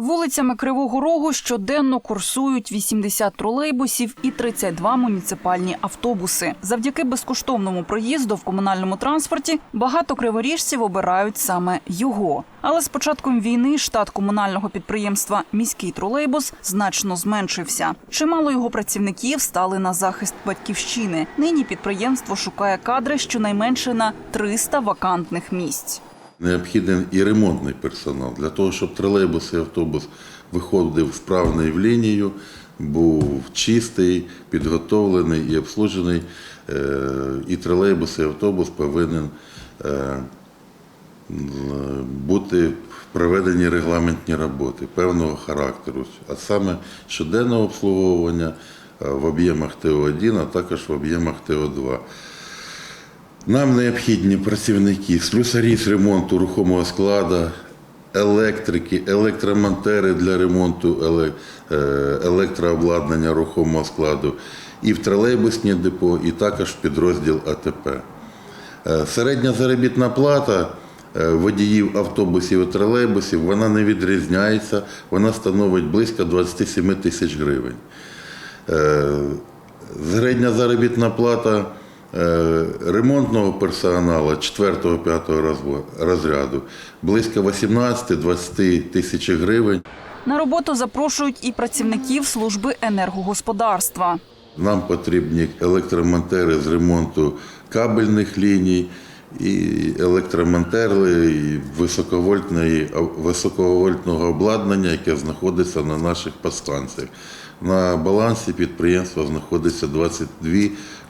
Вулицями Кривого Рогу щоденно курсують 80 тролейбусів і 32 муніципальні автобуси. Завдяки безкоштовному проїзду в комунальному транспорті багато криворіжців обирають саме його. Але з початком війни штат комунального підприємства Міський тролейбус значно зменшився. Чимало його працівників стали на захист батьківщини. Нині підприємство шукає кадри щонайменше на 300 вакантних місць. Необхідний і ремонтний персонал для того, щоб тролейбус і автобус виходив вправний в лінію, був чистий, підготовлений і обслужений. Е, І тролейбус, і автобус повинен е, бути проведені регламентні роботи певного характеру, а саме щоденного обслуговування е, в об'ємах ТО1, а також в об'ємах ТО2. Нам необхідні працівники, слюсарі з ремонту рухомого складу, електрики, електромонтери для ремонту е, електрообладнання рухомого складу і в тролейбусні депо, і також в підрозділ АТП. Е, Середня заробітна плата е, водіїв автобусів і тролейбусів вона не відрізняється, вона становить близько 27 тисяч гривень. Середня заробітна плата ремонтного персоналу 4-5 розряду близько 18-20 тисяч гривень. На роботу запрошують і працівників служби енергогосподарства. Нам потрібні електромонтери з ремонту кабельних ліній і електромонтерли, і високовольтної, високовольтного обладнання, яке знаходиться на наших подстанціях. На балансі підприємства знаходиться 22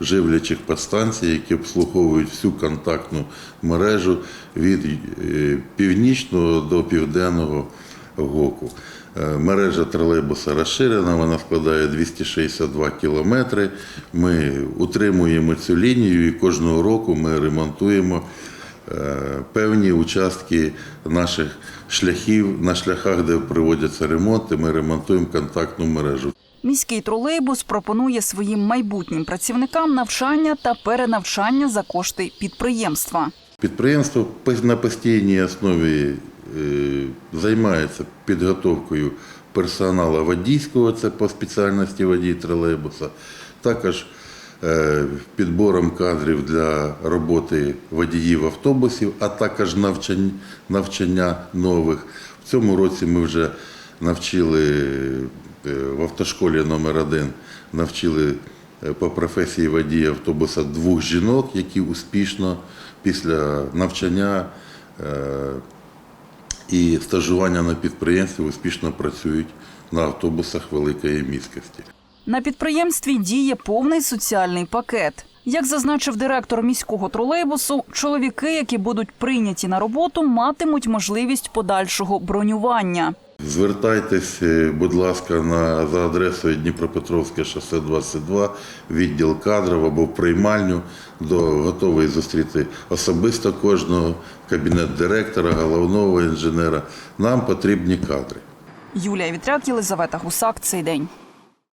живлячих подстанції, які обслуговують всю контактну мережу від е, північного до південного ГОКу. Е, Мережа тролейбуса розширена, вона складає 262 кілометри. Ми утримуємо цю лінію і кожного року ми ремонтуємо е, певні участки наших шляхів. На шляхах, де проводяться ремонти, ми ремонтуємо контактну мережу. Міський тролейбус пропонує своїм майбутнім працівникам навчання та перенавчання за кошти підприємства. Підприємство на постійній основі займається підготовкою персоналу водійського, це по спеціальності водій тролейбуса, також е, підбором кадрів для роботи водіїв автобусів, а також навчання нових. В цьому році ми вже навчили е, в автошколі номер 1 навчили е, по професії водія автобуса двох жінок, які успішно після навчання е, і стажування на підприємстві успішно працюють на автобусах великої міськості. На підприємстві діє повний соціальний пакет. Як зазначив директор міського тролейбусу, чоловіки, які будуть прийняті на роботу, матимуть можливість подальшого бронювання. Звертайтесь, е, будь ласка, на, за адресою Дніпропетровське шосе 22, відділ кадрів або приймальню, до готовий зустріти особисто кожного, кабінет директора, головного інженера. Нам потрібні кадри. Юлія Вітряк, Єлизавета Гусак. Цей день.